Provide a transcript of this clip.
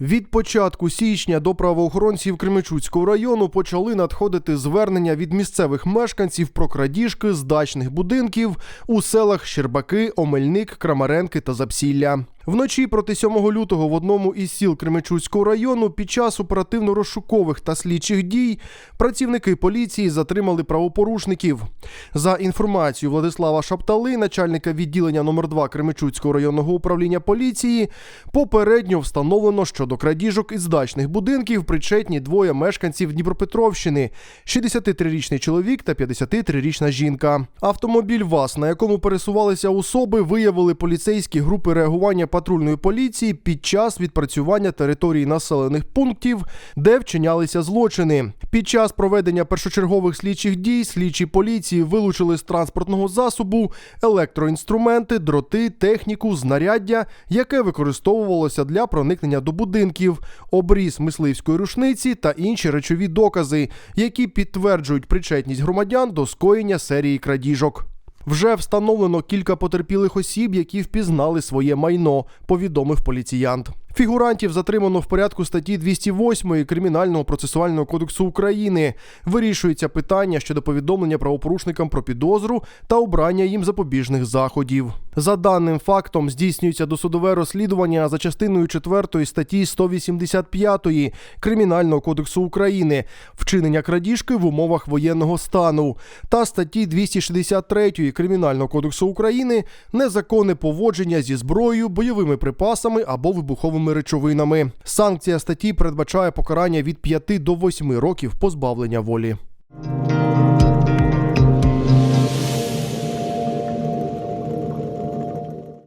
Від початку січня до правоохоронців Кременчуцького району почали надходити звернення від місцевих мешканців про крадіжки з дачних будинків у селах Щербаки, Омельник, Крамаренки та Запсілля. Вночі проти 7 лютого в одному із сіл Кременчуцького району під час оперативно-розшукових та слідчих дій працівники поліції затримали правопорушників. За інформацією Владислава Шаптали, начальника відділення номер 2 Кременчуцького районного управління поліції, попередньо встановлено, що до крадіжок із дачних будинків причетні двоє мешканців Дніпропетровщини: 63-річний чоловік та 53-річна жінка. Автомобіль ВАЗ, на якому пересувалися особи, виявили поліцейські групи реагування патрульної поліції під час відпрацювання території населених пунктів, де вчинялися злочини. Під час проведення першочергових слідчих дій слідчі поліції вилучили з транспортного засобу електроінструменти, дроти, техніку, знаряддя, яке використовувалося для проникнення до будинків, обріз мисливської рушниці та інші речові докази, які підтверджують причетність громадян до скоєння серії крадіжок. Вже встановлено кілька потерпілих осіб, які впізнали своє майно, повідомив поліціянт. Фігурантів затримано в порядку статті 208 Кримінального процесуального кодексу України. Вирішується питання щодо повідомлення правопорушникам про підозру та обрання їм запобіжних заходів. За даним фактом здійснюється досудове розслідування за частиною 4 статті 185 Кримінального кодексу України вчинення крадіжки в умовах воєнного стану та статті 263 Кримінального кодексу України незаконне поводження зі зброєю, бойовими припасами або вибуховими речовинами. Санкція статті передбачає покарання від 5 до 8 років позбавлення волі.